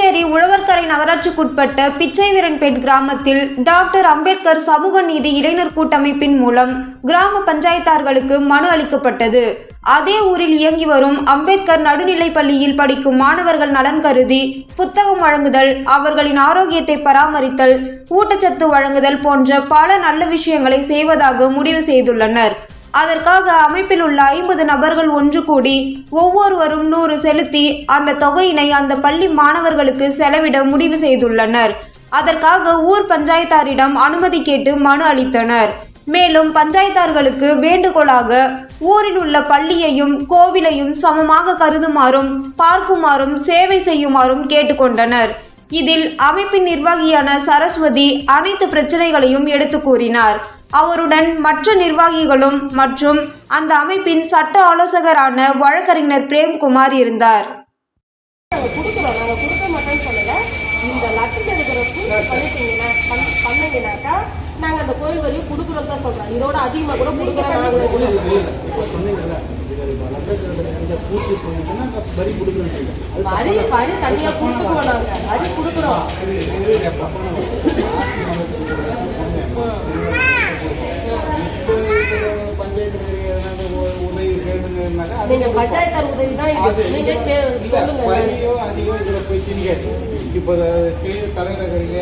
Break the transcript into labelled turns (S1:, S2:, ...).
S1: உழவர்கரை நகராட்சிக்குட்பட்ட பிச்சைவீரன்பேட் கிராமத்தில் டாக்டர் அம்பேத்கர் சமூக நீதி இளைஞர் கூட்டமைப்பின் மூலம் கிராம பஞ்சாயத்தார்களுக்கு மனு அளிக்கப்பட்டது. அதே ஊரில் இயங்கி வரும் அம்பேத்கர் நடுநிலைப் பள்ளியில் படிக்கும் மாணவர்கள் நலன் கருதி புத்தகம் வழங்குதல் அவர்களின் ஆரோக்கியத்தை பராமரித்தல் ஊட்டச்சத்து வழங்குதல் போன்ற பல நல்ல விஷயங்களை செய்வதாக முடிவு செய்துள்ளனர். அதற்காக அமைப்பில் உள்ள ஐம்பது நபர்கள் ஒன்று கூடி ஒவ்வொருவரும் நூறு செலுத்தி அந்த தொகையினை அந்த பள்ளி மாணவர்களுக்கு செலவிட முடிவு செய்துள்ளனர். அதற்காக ஊர் பஞ்சாயத்தாரிடம் அனுமதி கேட்டு மனு அளித்தனர். மேலும் பஞ்சாயத்தார்களுக்கு வேண்டுகோளாக ஊரில் உள்ள பள்ளியையும் கோவிலையும் சமமாக கருதுமாறும் பார்க்குமாறும் சேவை செய்யுமாறும் கேட்டுக்கொண்டனர். இதில் அமைப்பின் நிர்வாகியான சரஸ்வதி அனைத்து பிரச்சனைகளையும் எடுத்து கூறினார். அவருடன் மற்ற நிர்வாகிகளும் மற்றும் அந்த அமைப்பின் சட்ட ஆலோசகரான வழக்கறிஞர் பிரேம்குமார் இருந்தார்.
S2: நாங்க இந்த நாங்கள் அந்த கோயில் வரையும் சொல்கிறோம் இதோட அதிகமாக கூட கொடுக்குறோம்
S3: வரி
S2: வரி வரி கொடுக்குறோம். நீங்கள் பஞ்சாயத்தார் உதவி தான் இது. நீங்கள் கே சொல்லுங்கள்
S3: வரியோ அதிகம் இதில் போய் திணிக்காது இப்போ செய்த தலைநகரில்